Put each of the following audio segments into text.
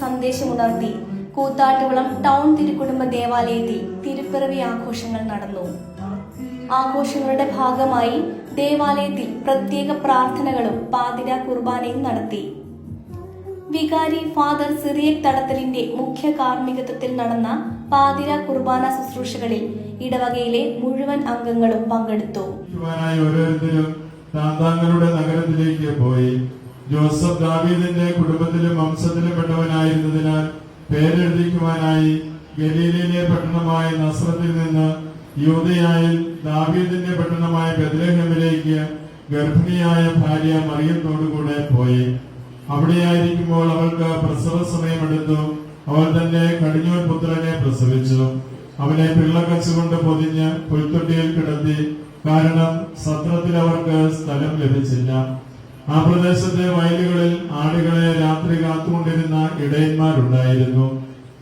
സന്ദേശമുണർത്തി Koothattukulam town തിരുക്കുടുംബ ദേവാലയത്തിൽ തിരുപ്പിറവി ആഘോഷങ്ങൾ നടന്നു. ആഘോഷങ്ങളുടെ ഭാഗമായി ദേവാലയത്തിൽ പ്രത്യേക പ്രാർത്ഥനകളും പാതിര കുർബാനയും നടത്തി. വികാരി ഫാദർ സിറിയക് തടത്തലിന്റെ മുഖ്യ കാർമ്മികത്വത്തിൽ നടന്ന പാതിര കുർബാന ശുശ്രൂഷകളിൽ ഇടവകയിലെ മുഴുവൻ അംഗങ്ങളും പങ്കെടുത്തു. താങ്കളുടെ നഗരത്തിലേക്ക് പോയി. ജോസഫ് ദാവീദിന്റെ കുടുംബത്തിലും വംശത്തിലും പെട്ടവനായിരുന്നതിനാൽ പേരെഴുതിക്കുവാനായി ഗലീലയിലെ പട്ടണമായ നസ്രത്തിൽ നിന്ന് യൂതയായിൽ ദാവീദിന്റെ പട്ടണമായ ബദ്രഹമിലേക്ക് ഗർഭിണിയായ ഭാര്യ മറിയത്തോടുകൂടെ പോയി. അവിടെയായിരിക്കുമ്പോൾ അവൾക്ക് പ്രസവ സമയമെടുത്തു. അവൾ തന്റെ കടിഞ്ഞൂൽ പുത്രനെ പ്രസവിച്ചു. അവനെ പിള്ളക്കച്ചുകൊണ്ട് പൊതിഞ്ഞ് പുൽത്തൊട്ടിയിൽ കിടത്തി. കാരണം സത്രത്തിൽ അവർക്ക് സ്ഥലം ലഭിച്ചില്ല. ആ പ്രദേശത്തെ വയലുകളിൽ ആടുകളെ രാത്രി കാത്തുകൊണ്ടിരുന്ന ഇടയന്മാരുണ്ടായിരുന്നു.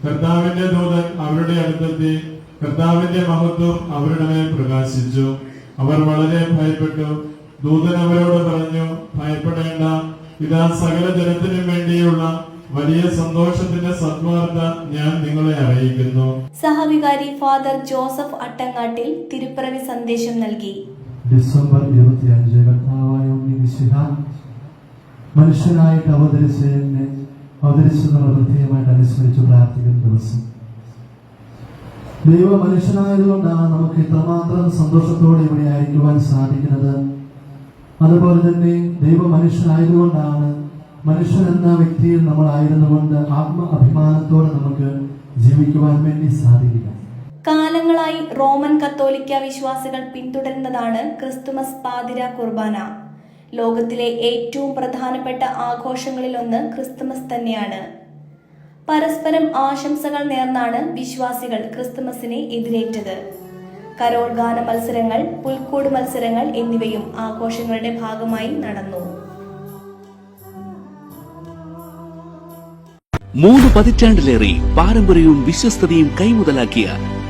കർത്താവിന്റെ ദൂതൻ അവരുടെ അടുത്തെത്തി കർത്താവിന്റെ മഹത്വം അവരുടെ മേൽ പ്രകാശിച്ചു. അവർ വളരെ ഭയപ്പെട്ടു. ദൂതൻ അവരോട് പറഞ്ഞു ഭയപ്പെടേണ്ട. ഇതാ സകല ജനത്തിനും വേണ്ടിയുള്ള വലിയ സന്തോഷത്തിന്റെ സദ്വാർത്ത ഞാൻ നിങ്ങളെ അറിയിക്കുന്നു. സഹവികാരി ഫാദർ ജോസഫ് അട്ടങ്ങാട്ടിൽ തിരുപ്പിറവി സന്ദേശം നൽകി. ഡിസംബർ ഇരുപത്തി അഞ്ച് കർത്താവായ മിശിഹ മനുഷ്യനായിട്ട് അവതരിച്ചതിനെ അവതരിച്ചെന്നുള്ള പ്രത്യേകമായിട്ട് അനുസ്മരിച്ച് പ്രാർത്ഥിക്കുന്ന ദിവസം. ദൈവ മനുഷ്യനായതുകൊണ്ടാണ് നമുക്ക് ഇത്രമാത്രം സന്തോഷത്തോടെ ഇവിടെ ആയിരിക്കുവാൻ സാധിക്കുന്നത്. അതുപോലെ തന്നെ ദൈവ മനുഷ്യനായതുകൊണ്ടാണ് മനുഷ്യൻ എന്ന വ്യക്തിയിൽ നമ്മളായിരുന്നുകൊണ്ട് ആത്മ അഭിമാനത്തോടെ നമുക്ക് ജീവിക്കുവാൻ വേണ്ടി സാധിക്കുക. കാലങ്ങളായി റോമൻ കത്തോലിക്ക വിശ്വാസികൾ പിന്തുടരുന്നതാണ് ക്രിസ്തുമസ് പാതിര കുർബാന. ലോകത്തിലെ ഏറ്റവും പ്രധാനപ്പെട്ട ആഘോഷങ്ങളിലൊന്ന് ക്രിസ്തുമസ് തന്നെയാണ്. പരസ്പരം ആശംസകൾ നേർന്നാണ് വിശ്വാസികൾ ക്രിസ്തുമസിനെ എതിരേറ്റത്. കരോൾ ഗാന മത്സരങ്ങൾ പുൽക്കൂട് മത്സരങ്ങൾ എന്നിവയും ആഘോഷങ്ങളുടെ ഭാഗമായി നടന്നു. മൂന്ന് പതിറ്റാണ്ടിലേറെ പാരമ്പര്യവും വിശ്വസ്തതയും കൈമുതലാക്കിയ